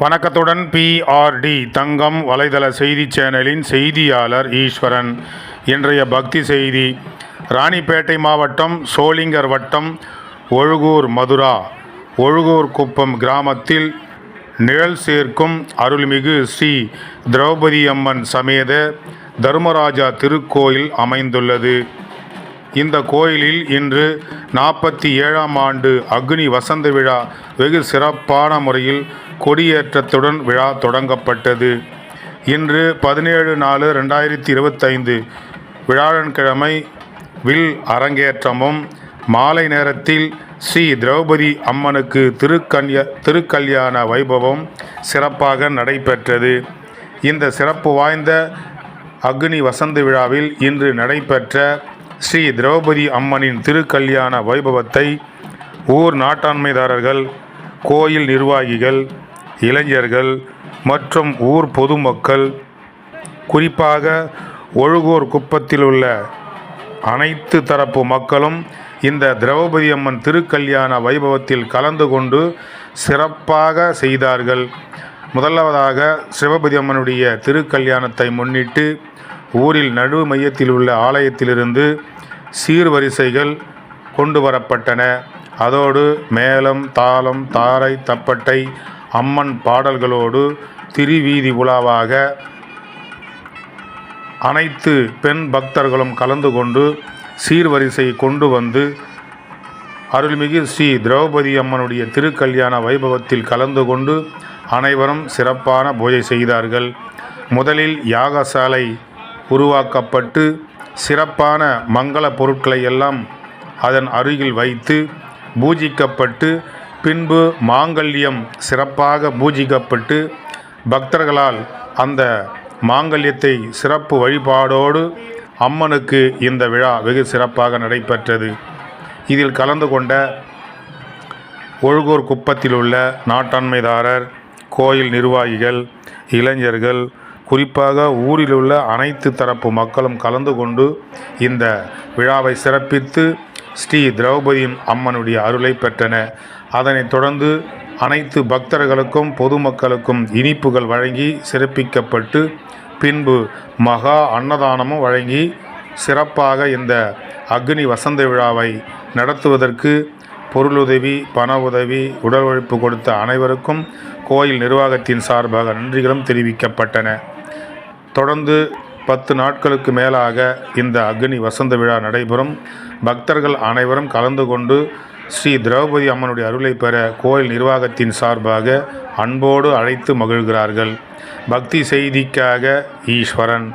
வணக்கத்துடன் பிஆர்டி தங்கம் வலைதள செய்தி சேனலின் செய்தியாளர் ஈஸ்வரன். இன்றைய பக்தி செய்தி ராணிப்பேட்டை மாவட்டம் சோளிங்கர் வட்டம் ஒழுகூர் மதுரா ஒழுகூர் குப்பம் கிராமத்தில் நிழல் சேர்க்கும் அருள்மிகு ஸ்ரீ திரௌபதி அம்மன் சமேத தர்மராஜா திருக்கோயில் அமைந்துள்ளது. இந்த கோயிலில் இன்று நாற்பத்தி ஏழாம் ஆண்டு அக்னி வசந்த விழா வெகு சிறப்பான முறையில் கொடியேற்றத்துடன் விழா தொடங்கப்பட்டது. இன்று பதினேழு நாலு ரெண்டாயிரத்தி இருபத்தைந்து விழாழன்கிழமை வில் அரங்கேற்றமும் மாலை நேரத்தில் ஸ்ரீ திரௌபதி அம்மனுக்கு திருக்கல்ய திருக்கல்யாண வைபவம் சிறப்பாக நடைபெற்றது. இந்த சிறப்பு வாய்ந்த அக்னி வசந்த விழாவில் இன்று நடைபெற்ற ஸ்ரீ திரௌபதி அம்மனின் திருக்கல்யாண வைபவத்தை ஊர் நாட்டாண்மைதாரர்கள் கோயில் நிர்வாகிகள் இளைஞர்கள் மற்றும் ஊர் பொதுமக்கள் குறிப்பாக ஒழுகூர் குப்பத்தில் உள்ள அனைத்து தரப்பு மக்களும் இந்த திரௌபதி அம்மன் திருக்கல்யாண வைபவத்தில் கலந்து கொண்டு சிறப்பாக செய்தார்கள். முதலாவதாக சிவபதி அம்மனுடைய திருக்கல்யாணத்தை முன்னிட்டு ஊரில் நடு மையத்தில் உள்ள ஆலயத்திலிருந்து சீர்வரிசைகள் கொண்டு வரப்பட்டன அதோடு மேளம் தாளம் தாரை தப்பட்டை அம்மன் பாடல்களோடு திருவீதி உலாவாக அனைத்து பெண் பக்தர்களும் கலந்து கொண்டு சீர்வரிசை கொண்டு வந்து அருள்மிகு ஸ்ரீ திரௌபதி அம்மனுடைய திருக்கல்யாண வைபவத்தில் கலந்து கொண்டு அனைவரும் சிறப்பான பூஜை செய்தார்கள். முதலில் யாகசாலை உருவாக்கப்பட்டு சிறப்பான மங்கள பொருட்களை எல்லாம் அதன் அருகில் வைத்து பூஜிக்கப்பட்டு பின்பு மாங்கல்யம் சிறப்பாக பூஜிக்கப்பட்டு பக்தர்களால் அந்த மாங்கல்யத்தை சிறப்பு வழிபாடோடு அம்மனுக்கு இந்த விழா வெகு சிறப்பாக நடைபெற்றது. இதில் கலந்து கொண்ட ஒழுகூர் குப்பத்தில் உள்ள நாட்டாண்மைதாரர் கோயில் நிர்வாகிகள் இளைஞர்கள் குறிப்பாக ஊரில் உள்ள அனைத்து தரப்பு மக்களும் கலந்து கொண்டு இந்த விழாவை சிறப்பித்து ஸ்ரீ திரௌபதியின் அம்மனுடைய அருளை பெற்றன. அதனைத் தொடர்ந்து அனைத்து பக்தர்களுக்கும் பொதுமக்களுக்கும் இனிப்புகள் வழங்கி சிறப்பிக்கப்பட்டு பின்பு மகா அன்னதானமும் வழங்கி சிறப்பாக இந்த அக்னி வசந்த விழாவை நடத்துவதற்கு பொருளுதவி பண உதவி உடல் உழைப்பு கொடுத்த அனைவருக்கும் கோயில் நிர்வாகத்தின் சார்பாக நன்றிகளும் தெரிவிக்கப்பட்டன. தொடர்ந்து பத்து நாட்களுக்கு மேலாக இந்த அக்னி வசந்த விழா நடைபெறும். பக்தர்கள் அனைவரும் கலந்து கொண்டு ஸ்ரீ திரௌபதி அம்மனுடைய அருளை பெற கோயில் நிர்வாகத்தின் சார்பாக அன்போடு அழைத்து மகிழ்கிறார்கள். பக்தி செய்திக்காக ஈஸ்வரன்.